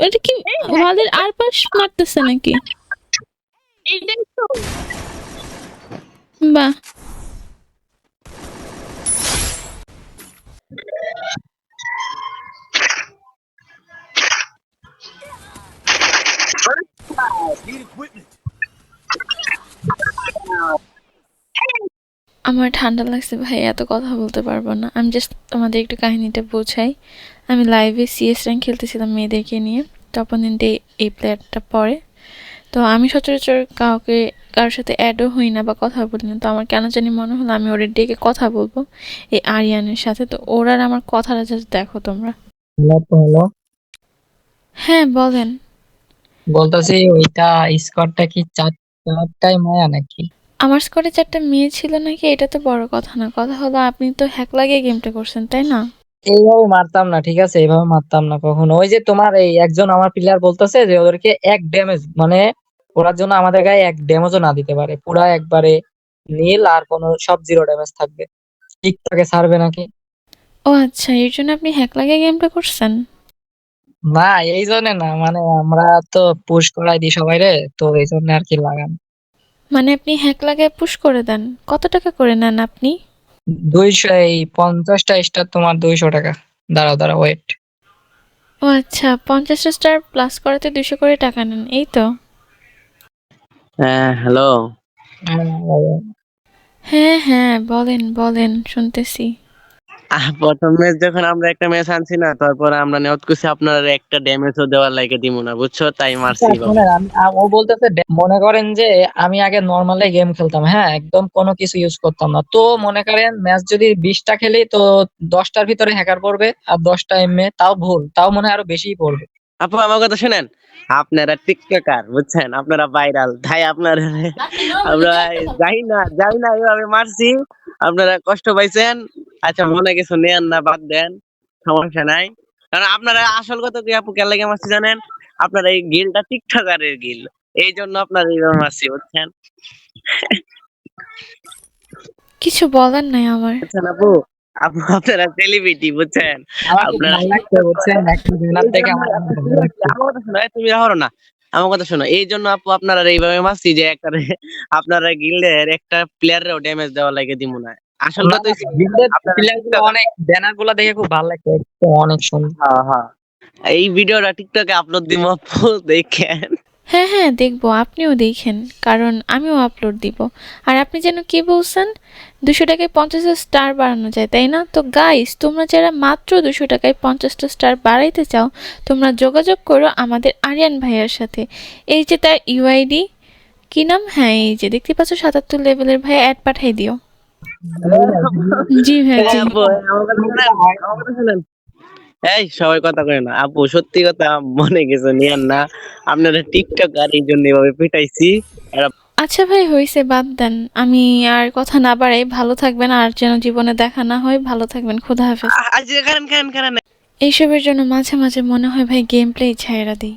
এটা কি আমাদের আর পাশ মারতেছে নাকি? এইটাই Need বাহ আমার ঠান্ডা লাগছে ভাই এত কথা বলতে পারব না। আমি জাস্ট তোমাদের একটু কাহিনীটা বোঝাই। আমি লাইভে সিএস র্যাঙ্ক খেলতেছিলাম মেয়েদেরকে নিয়ে। তো অপোনেন্টে এই প্লেয়ারটা পড়ে। তো আমি সচরাচর কাউকে কারোর সাথে অ্যাডও হই না বা কথা বলি না। তো আমার কেন জানি মনে হলো আমি ওদের ডেকে কথা বলব এই আরিয়ানের সাথে। তো ওরা আর আমার কথাটা জাস্ট দেখো তোমরা। হ্যাঁ বলেন। বলতেছি ওইটা স্কোরটা কি চার চারটাই মায়া নাকি? আমার স্কোরে চারটা মেয়ে ছিল নাকি? এটা তো বড় কথা না। কথা হলো আপনি তো হ্যাক লাগিয়ে গেমটা করছেন তাই না? এইভাবে মারতাম না ঠিক আছে? এইভাবে মারতাম না কখনো। ওই যে তোমার এই একজন আমার প্লেয়ার বলতেছে যে ওদেরকে এক ড্যামেজ মানে ওরার জন্য আমাদের গায়ে এক ড্যামেজও না দিতে পারে। পুরা একবারে নীল আর কোনো সব জিরো ড্যামেজ থাকবে। ঠিকঠাকে ছাড়বে নাকি? ও আচ্ছা এর জন্য আপনি হ্যাক লাগিয়ে গেমটা করছেন? না এই জন্য না। মানে আমরা তো পুশ করাই দিই সবাই রে তো এই জন্য আর কি লাগান মানে আপনি হ্যাক লাগায় পুশ করে দেন। কত টাকা করে নেন আপনি? দুইশো এই পঞ্চাশটা স্টার তোমার দুইশো টাকা। দাঁড়াও দাঁড়াও ওয়েট ও আচ্ছা পঞ্চাশটা স্টার প্লাস করাতে দুশো করে টাকা নেন এই তো। হ্যাঁ হ্যালো হ্যাঁ হ্যাঁ বলেন বলেন শুনতেছি। প্রথম ম্যাচ যখন আমরা একটা ম্যাচ আনছি না তারপর আমরা নিয়ত করছি আপনার একটা ড্যামেজও দেওয়ার লাগে দিব না বুঝছ? তাই মারছি বাবা। শোনেন, আমি- আ- ও বলতেছে মনে করেন যে আমি আগে নর্মালি গেম খেলতাম হ্যাঁ একদম কোনো কিছু ইউজ করতাম না। তো মনে করেন ম্যাচ যদি বিশটা খেলি তো দশটার ভিতরে হ্যাকার পড়বে আর দশটা এমএ তাও ভুল তাও মনে হয় আরও বেশিই পড়বে। আপু আমার কথা শুনেন আপনারা টিকটকার বুঝছেন? আপনারা ভাইরাল তাই আপনারা আমরা যাই না যাই না এভাবে মারছি আপনারা কষ্ট পাইছেন আচ্ছা মনে কিছু নেন না বাদ দেন সমস্যা নাই। কারণ আপনারা আসল কথা কি আপু কেন লাগে মারছি জানেন? আপনারা এই গিলটা টিকটকারের গিল। এই জন্য আপনারা এইভাবে মারছি বুঝছেন? কিছু বলার নাই আমার। বুঝছেন আপু? আপু আপনারা সেলিব্রিটি বুঝছেন? আপনারা- তুমি রাহো না আমার কথা শোনো। এই জন্য আপু আপনারা এইভাবে মারছি যে একটা আপনারা গিল্ডের একটা প্লেয়ারেরও ড্যামেজ দেওয়া লাগে দিব না। আসল কথা অনেক ব্যানারগুলো দেখে খুব ভালো লাগছে অনেক সুন্দর। হ্যাঁ হ্যাঁ। এই ভিডিওটা টিকটকে আপলোড দিব আপু দেখেন। হ্যাঁ হ্যাঁ দেখব আপনিও দেখেন কারণ আমিও আপলোড দিব। আর আপনি যেন কি বলছেন দুশো টাকায় পঞ্চাশটা স্টার বাড়ানো যায় তাই না? তো গাইস তোমরা যারা মাত্র দুশো টাকায় পঞ্চাশটা স্টার বাড়াইতে চাও তোমরা যোগাযোগ করো আমাদের আরিয়ান ভাইয়ার সাথে। এই যে তার ইউআইডি কি নাম? হ্যাঁ এই যে দেখতে পাচ্ছ সাতাত্তর লেভেলের ভাইয়া অ্যাড পাঠাই দিও। জি হ্যাঁ, শুনেন। এই সবাই কথা কয় না। আপু সত্যি কথা মনে কিছু নিয়েন না। আপনারা টিকটক আর এই জন্য এভাবে পিটাইছি। আচ্ছা ভাই হয়েছে বাদ দেন। আমি আর কথা না বাড়াই ভালো থাকবেন আর যেন জীবনে দেখা না হয়। ভালো থাকবেন খোদা হাফেজ। এইসবের জন্য মাঝে মাঝে মনে হয় ভাই গেম প্লে ছাইরা দিই।